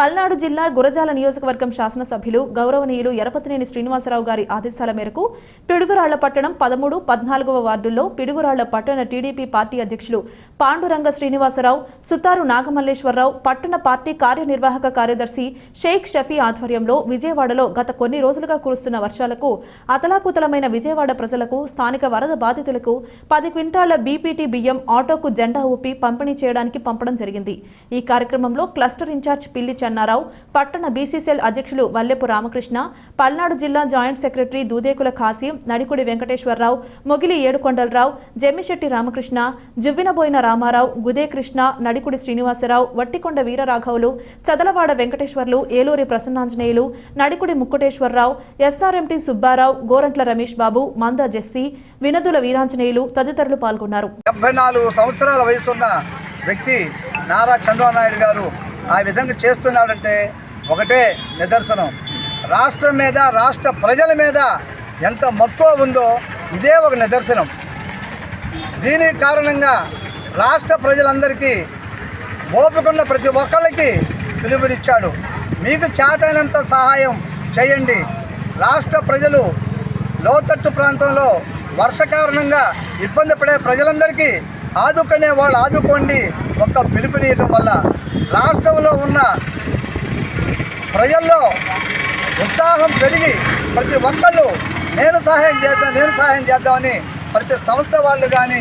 పల్నాడు జిల్లా గురజాల నియోజకవర్గం శాసనసభ్యులు గౌరవనీయులు ఎరపతినేని శ్రీనివాసరావు గారి ఆదేశాల మేరకు పిడుగురాళ్ళ పట్టణం పదమూడు పద్నాలుగవ వార్డుల్లో పిడుగురాళ్ళ పట్టణ టీడీపీ పార్టీ అధ్యక్షులు పాండురంగ శ్రీనివాసరావు సుతారు నాగమల్లేశ్వరరావు పట్టణ పార్టీ కార్యనిర్వాహక కార్యదర్శి షేక్ షఫీ ఆధ్వర్యంలో విజయవాడలో గత కొన్ని రోజులుగా కురుస్తున్న వర్షాలకు అతలాకుతలమైన విజయవాడ ప్రజలకు స్థానిక వరద బాధితులకు పది క్వింటాళ్ళ బీపీటీ బియ్యం ఆటోకు జెండా ఊపి పంపిణీ చేయడానికి పంపడం జరిగింది. ఈ కార్యక్రమంలో క్లస్టర్ ఇన్ఛార్జ్ పిల్లి చెన్నారావు పట్టణ బీసీసీఎల్ అధ్యక్షులు వల్లెపు రామకృష్ణ పల్నాడు జిల్లా జాయింట్ సెక్రటరీ దూదేకుల ఖాసీం నడికుడి వెంకటేశ్వరరావు మొగిలి ఏడుకొండలరావు జమ్మిశెట్టి రామకృష్ణ జువ్వినబోయిన రామారావు గుదే కృష్ణ నడికుడి శ్రీనివాసరావు వట్టికొండ వీరరాఘవులు చదలవాడ వెంకటేశ్వర్లు ఏలూరి ప్రసన్నాంజనేయులు నడికుడి ముక్కుటేశ్వరరావు ఎస్ఆర్ఎంటి సుబ్బారావు గోరంట్ల రమేష్ బాబు మంద జెస్సీ వినదుల వీరాంజనేయులు తదితరులు పాల్గొన్నారు. డెబ్బై నాలుగు సంవత్సరాల వయసున్న వ్యక్తి నారా చంద్రబాబు నాయుడు గారు ఆ విధంగా చేస్తున్నాడంటే ఒకటే నిదర్శనం. రాష్ట్రం మీద రాష్ట్ర ప్రజల మీద ఎంత మక్కువ ఉందో ఇదే ఒక నిదర్శనం. దీని కారణంగా రాష్ట్ర ప్రజలందరికీ ఓపుకున్న ప్రతి ఒక్కళ్ళకి పిలుపునిచ్చాడు. మీకు చేతైనంత సహాయం చేయండి. రాష్ట్ర ప్రజలు లోతట్టు ప్రాంతంలో వర్ష కారణంగా ఇబ్బంది పడే ప్రజలందరికీ ఆదుకునే వాళ్ళు ఆదుకోండి. ఒక్క పిలుపునియటం వల్ల రాష్ట్రంలో ఉన్న ప్రజల్లో ఉత్సాహం పెరిగి ప్రతి ఒక్కళ్ళు నేను సహాయం చేద్దాం నేను సహాయం చేద్దామని ప్రతి సంస్థ వాళ్ళు కానీ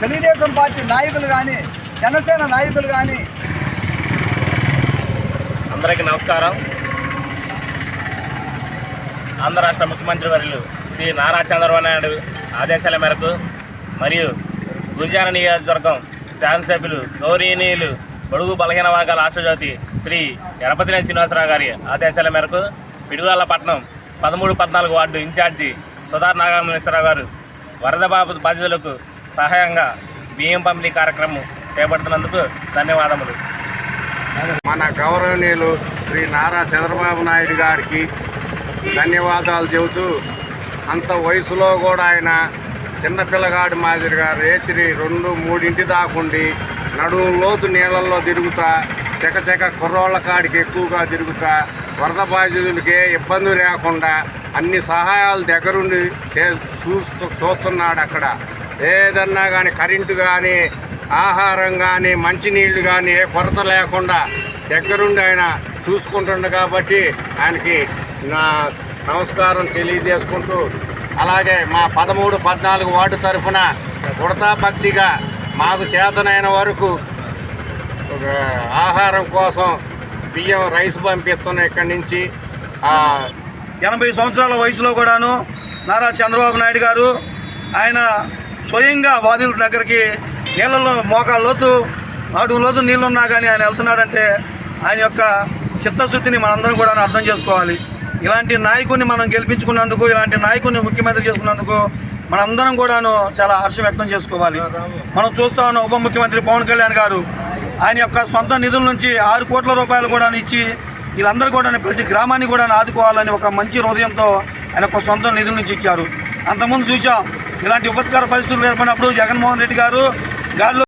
తెలుగుదేశం పార్టీ నాయకులు కానీ జనసేన నాయకులు కానీ అందరికీ నమస్కారం. ఆంధ్ర రాష్ట్ర ముఖ్యమంత్రి వర్యులు శ్రీ నారా చంద్రబాబు నాయుడు ఆదేశాల మేరకు మరియు గురిజాన నియోజకవర్గం శాసనసభ్యులు గౌరీనీయులు బడుగు బలహీన వర్గాల ఆశజ్యోతి శ్రీ ఎరపతినేని శ్రీనివాసరావు గారి ఆదేశాల మేరకు పిడుగురాల పట్టణం పదమూడు పద్నాలుగు వార్డు ఇన్ఛార్జి సుధార్ నాగామేశ్వరరావు గారు వరద బాధితులకు సహాయంగా బియ్యం పంపిణీ కార్యక్రమం చేపడుతున్నందుకు ధన్యవాదములు. మన గౌరవనీయులు శ్రీ నారా చంద్రబాబు నాయుడు గారికి ధన్యవాదాలు చెబుతూ అంత వయసులో కూడా ఆయన చిన్నపిల్లగాడి మాదిరిగా రేత్రి రెండు మూడింటి దాకుండి నడుము లోతు నీళ్ళల్లో తిరుగుతా చెకచెక కుర్రోళ్ళ కాడికి ఎక్కువగా తిరుగుతా వరద బాధితులకి ఇబ్బంది లేకుండా అన్ని సహాయాలు దగ్గరుండి చే చూస్తూ చూస్తున్నాడు అక్కడ. ఏదన్నా కానీ కరెంటు కానీ ఆహారం కానీ మంచినీళ్ళు కానీ ఏ కొరత లేకుండా దగ్గరుండి ఆయన చూసుకుంటుండ కాబట్టి ఆయనకి నా నమస్కారం తెలియజేసుకుంటూ అలాగే మా పదమూడు పద్నాలుగు వార్డు తరఫున ఉడతా భక్తిగా మాకు చేతనైన వరకు ఆహారం కోసం బియ్యం రైస్ పంపిస్తున్నాం ఇక్కడి నుంచి. ఎనభై సంవత్సరాల వయసులో కూడాను నారా చంద్రబాబు నాయుడు గారు ఆయన స్వయంగా బాధితుల దగ్గరికి నీళ్ళలో మోకాళ్ళ లోతు అడుగు లోతు నీళ్ళున్నా కానీ ఆయన వెళ్తున్నాడంటే ఆయన యొక్క చిత్తశుద్ధిని మనందరం కూడా అర్థం చేసుకోవాలి. ఇలాంటి నాయకుడిని మనం గెలిపించుకున్నందుకు ఇలాంటి నాయకుడిని ముఖ్యమంత్రి చేసుకున్నందుకు మనందరం కూడాను చాలా హర్షం వ్యక్తం చేసుకోవాలి. మనం చూస్తా ఉన్న ఉప ముఖ్యమంత్రి పవన్ కళ్యాణ్ గారు ఆయన యొక్క సొంత నిధుల నుంచి ఆరు కోట్ల రూపాయలు కూడా ఇచ్చి వీళ్ళందరూ కూడా ప్రతి గ్రామాన్ని కూడా ఆదుకోవాలని ఒక మంచి హృదయంతో ఆయన ఒక సొంత నిధుల నుంచి ఇచ్చారు. అంతకుముందు చూసాం ఇలాంటి ఉపత్కార పరిస్థితులు ఏర్పడినప్పుడు జగన్మోహన్ రెడ్డి గారు గాల్లో